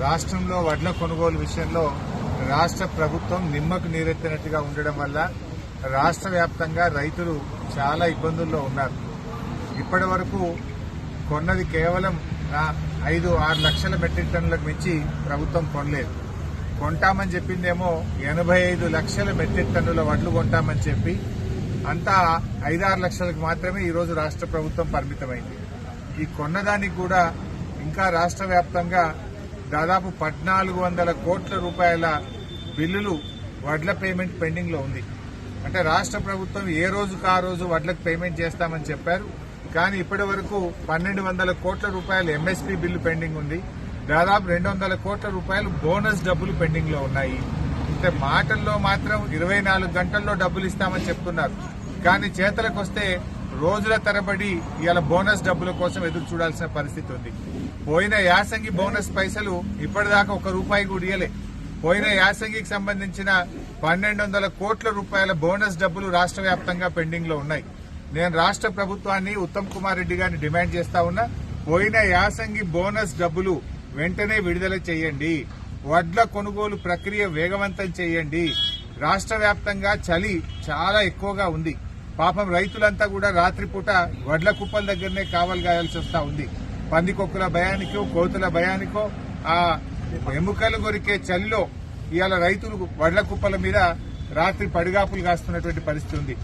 రాష్ట్రంలో వడ్ల కొనుగోలు విషయంలో రాష్ట్ర ప్రభుత్వం నిమ్మకు నీరెత్తినట్టుగా ఉండడం వల్ల రాష్ట్ర వ్యాప్తంగా రైతులు చాలా ఇబ్బందుల్లో ఉన్నారు. ఇప్పటి వరకు కొన్నది కేవలం ఐదు ఆరు లక్షల మెట్రిక్ టన్నులకు మించి ప్రభుత్వం కొనలేదు. కొంటామని చెప్పిందేమో ఎనభై ఐదు లక్షల మెట్రిక్ టన్నుల వడ్లు కొంటామని చెప్పి అంతా ఐదారు లక్షలకు మాత్రమే ఈరోజు రాష్ట్ర ప్రభుత్వం పరిమితమైంది. ఈ కొన్నదానికి కూడా ఇంకా రాష్ట్ర వ్యాప్తంగా దాదాపు పద్నాలుగు వందల కోట్ల రూపాయల బిల్లులు వడ్ల పేమెంట్ పెండింగ్లో ఉంది. అంటే రాష్ట్ర ప్రభుత్వం ఏ రోజుకు ఆ రోజు వడ్లకు పేమెంట్ చేస్తామని చెప్పారు. కానీ ఇప్పటి వరకు పన్నెండు వందల కోట్ల రూపాయలు ఎంఎస్పీ బిల్లు పెండింగ్ ఉంది. దాదాపు రెండు వందల కోట్ల రూపాయలు బోనస్ డబ్బులు పెండింగ్లో ఉన్నాయి. అంటే మాటల్లో మాత్రం ఇరవై నాలుగు గంటల్లో డబ్బులు ఇస్తామని చెప్తున్నారు. కానీ చేతలకు వస్తే రోజుల తరబడి ఇవాళ బోనస్ డబ్బుల కోసం ఎదురు చూడాల్సిన పరిస్థితి ఉంది. పోయిన యాసంగి బోనస్ పైసలు ఇప్పటిదాకా ఒక రూపాయి కూడా ఇయ్యలే. పోయిన యాసంగికి సంబంధించిన పన్నెండు వందల కోట్ల రూపాయల బోనస్ డబ్బులు రాష్ట్ర వ్యాప్తంగా పెండింగ్లో ఉన్నాయి. నేను రాష్ట్ర ప్రభుత్వాన్ని ఉత్తమ్ కుమార్ రెడ్డి గారిని డిమాండ్ చేస్తా ఉన్నా పోయిన యాసంగి బోనస్ డబ్బులు వెంటనే విడుదల చేయండి. వడ్ల కొనుగోలు ప్రక్రియ వేగవంతం చేయండి. రాష్ట్ర చలి చాలా ఎక్కువగా ఉంది. పాపం రైతులంతా కూడా రాత్రిపూట వడ్ల కుప్పల దగ్గరనే కావలు గాయాల్సి వస్తా ఉంది. పందికొక్కుల భయానికో కోతుల భయానికో ఆ ఎముకలు కొరికే చలిలో ఇవాళ రైతులు వడ్ల కుప్పల మీద రాత్రి పడిగాపులు కాస్తున్నటువంటి పరిస్థితి ఉంది.